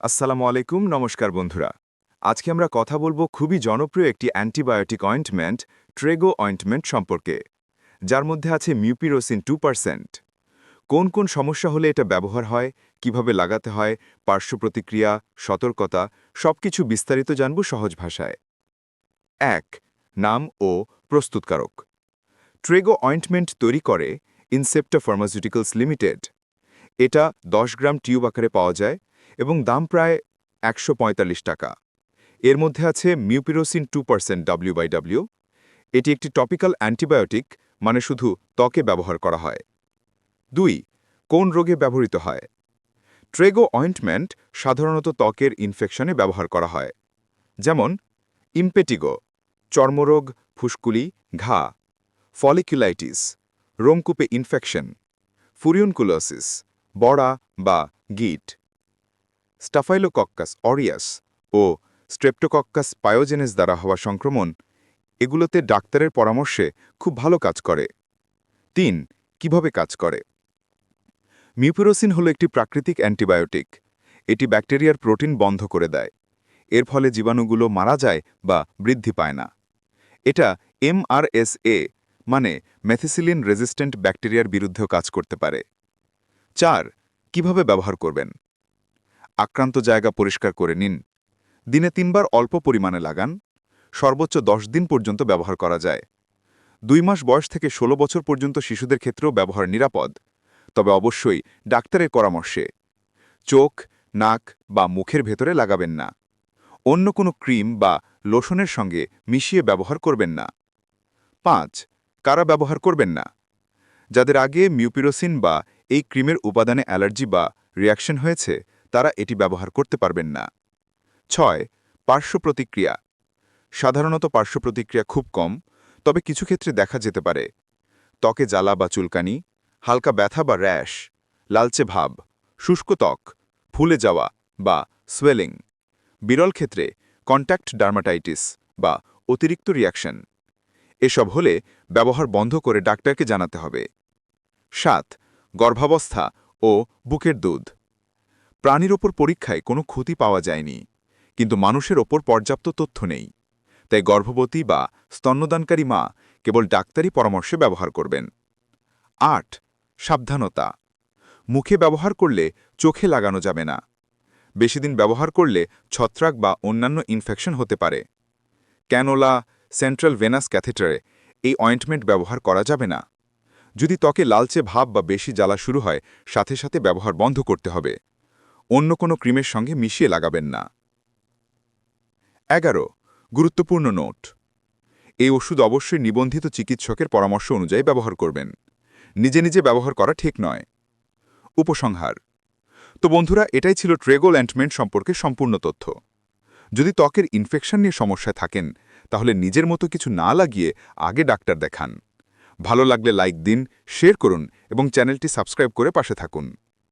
আসসালামু আলাইকুম, নমস্কার বন্ধুরা। আজকে আমরা কথা বলব খুবই জনপ্রিয় একটি অ্যান্টিবায়োটিক অয়েন্টমেন্ট ট্রেগো অয়েন্টমেন্ট সম্পর্কে, যার মধ্যে আছে মিউপিরোসিন টু পার্সেন্ট কোন কোন সমস্যা হলে এটা ব্যবহার হয়, কীভাবে লাগাতে হয়, পার্শ্ব প্রতিক্রিয়া, সতর্কতা, সবকিছু বিস্তারিত জানব সহজ ভাষায়। এক, নাম ও প্রস্তুতকারক। ট্রেগো অয়েন্টমেন্ট তৈরি করে ইনসেপ্টা ফার্মাসিউটিক্যালস লিমিটেড এটা দশ গ্রাম টিউব আকারে পাওয়া যায় এবং দাম প্রায় একশো পঁয়তাল্লিশ টাকা। এর মধ্যে আছে mupirocin two percent W by W. এটি একটি টপিক্যাল অ্যান্টিবায়োটিক মানে শুধু ত্বকে ব্যবহার করা হয়। দুই, কোন রোগে ব্যবহৃত হয়? ট্রেগো অয়েন্টমেন্ট সাধারণত ত্বকের ইনফেকশনে ব্যবহার করা হয়। যেমন, ইম্পেটিগো, চর্মরোগ, ফুসকুলি, ঘা, ফলিকুলাইটিস, রোমকূপে ইনফেকশন ফুরিয়নকুলোসিস বড়া বা গিট। স্টাফাইলোকক্কাস অরিয়াস ও স্ট্রেপ্টোকক্কাস পায়োজেনেস দ্বারা হওয়া সংক্রমণ, এগুলোতে ডাক্তারের পরামর্শে খুব ভালো কাজ করে। তিন, কীভাবে কাজ করে? মিউপিরোসিন হল একটি প্রাকৃতিক অ্যান্টিবায়োটিক। এটি ব্যাকটেরিয়ার প্রোটিন বন্ধ করে দেয়। এর ফলে জীবাণুগুলো মারা যায় বা বৃদ্ধি পায় না। এটা এমআরএসএ মানে মেথিসিলিন রেজিস্ট্যান্ট ব্যাকটেরিয়ার বিরুদ্ধেও কাজ করতে পারে। চার, কীভাবে ব্যবহার করবেন? আক্রান্ত জায়গা পরিষ্কার করে নিন। দিনে তিনবার অল্প পরিমাণে লাগান। সর্বোচ্চ দশ দিন পর্যন্ত ব্যবহার করা যায়। দুই মাস বয়স থেকে ১৬ বছর পর্যন্ত শিশুদের ক্ষেত্রেও ব্যবহার নিরাপদ। তবে অবশ্যই ডাক্তারের পরামর্শে। চোখ, নাক বা মুখের ভেতরে লাগাবেন না। অন্য কোনো ক্রিম বা লোশনের সঙ্গে মিশিয়ে ব্যবহার করবেন না। পাঁচ, কারা ব্যবহার করবেন না? যাদের আগে মিউপিরোসিন বা এই ক্রিমের উপাদানে অ্যালার্জি বা রিয়াকশন হয়েছে তারা এটি ব্যবহার করতে পারবেন না। ছয়, পার্শ্ব প্রতিক্রিয়া। সাধারণত পার্শ্ব প্রতিক্রিয়া খুব কম, তবে কিছু ক্ষেত্রে দেখা যেতে পারে। ত্বকে জ্বালা বা চুলকানি, হালকা ব্যথা বা র্যাশ, লালচে ভাব, শুষ্ক ত্বক, ফুলে যাওয়া বা সোয়েলিং বিরল ক্ষেত্রে কন্ট্যাক্ট ডার্মাটাইটিস বা অতিরিক্ত রিয়াকশন এসব হলে ব্যবহার বন্ধ করে ডাক্তারকে জানাতে হবে। সাত, গর্ভাবস্থা ও বুকের দুধ। প্রাণীর ওপর পরীক্ষায় কোনো ক্ষতি পাওয়া যায়নি, কিন্তু মানুষের ওপর পর্যাপ্ত তথ্য নেই। তাই গর্ভবতী বা স্তন্যদানকারী মা কেবল ডাক্তারি পরামর্শে ব্যবহার করবেন। আট, সাবধানতা। মুখে ব্যবহার করলে চোখে লাগানো যাবে না। বেশিদিন ব্যবহার করলে ছত্রাক বা অন্যান্য ইনফেকশন হতে পারে। ক্যানোলা, সেন্ট্রাল ভেনাস ক্যাথেটারে এই অয়েন্টমেন্ট ব্যবহার করা যাবে না। যদি ত্বকে লালচে ভাব বা বেশি জ্বালা শুরু হয়, সাথে সাথে ব্যবহার বন্ধ করতে হবে। অন্য কোনো ক্রিমের সঙ্গে মিশিয়ে লাগাবেন না। এগারো, গুরুত্বপূর্ণ নোট। এই ওষুধ অবশ্যই নিবন্ধিত চিকিৎসকের পরামর্শ অনুযায়ী ব্যবহার করবেন। নিজে নিজে ব্যবহার করা ঠিক নয়। উপসংহার, তো বন্ধুরা, এটাই ছিল ট্রেগোল অ্যান্টমেন্ট সম্পর্কে সম্পূর্ণ তথ্য। যদি ত্বকের ইনফেকশন নিয়ে সমস্যায় থাকেন, তাহলে নিজের মতো কিছু না লাগিয়ে আগে ডাক্তার দেখান। ভালো লাগলে লাইক দিন শেয়ার করুন এবং চ্যানেলটি সাবস্ক্রাইব করে পাশে থাকুন।